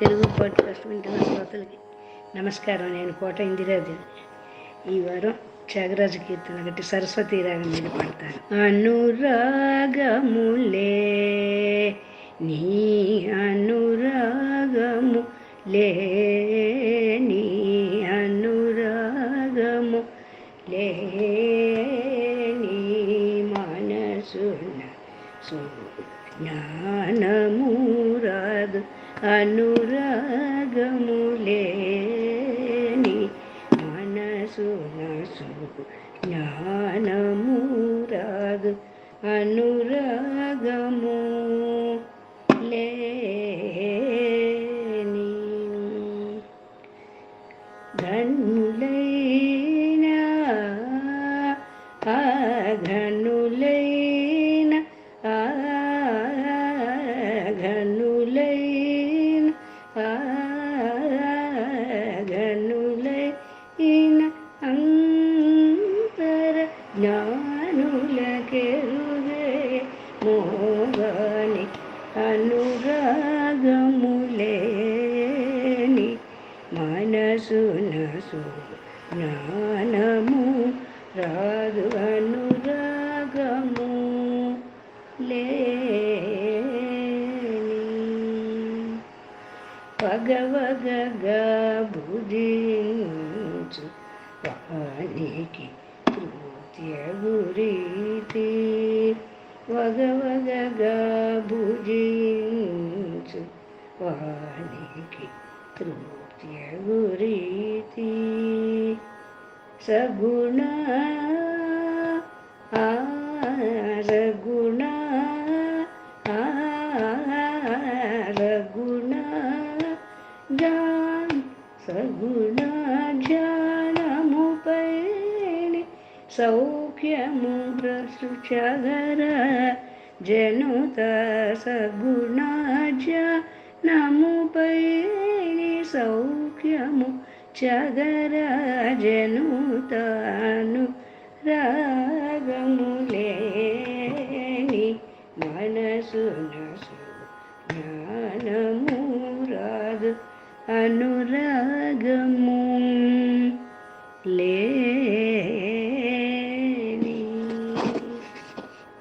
Telugu podcast వింటున్న శ్రోతలకి నమస్కారం. నేను కోట ఇందిరాదేవి. ఈ వారం త్యాగరాజ కీర్తన గట్టి సరస్వతి రాగం మీద పాడతాను. అనురాగములే నీ అనురాగము లే నీ అనురాగము లే సు జ్ఞానమురాదు అనురాగములేని మనసు నసు జ్ఞానమురాదు అనురాగము లే జ్ఞానులకెరుగే మోగాని అనురాగములేని మనసు నసు జ్ఞానము రాదు అనురాగము లేని పగవగగా బుధించు వానికి కృత్య గురీతి వగవగగా భుజించు వానికి తృప్తియ గురీతి సగుణ రగుణ ఆ రగుణ గా సౌఖ్యము ప్రసృచగర జనుత సగుణ నముపై సౌఖ్యము చగర జనుతాను రాగములేని మనసు నసు జ్ఞానము రాదు అనురాగము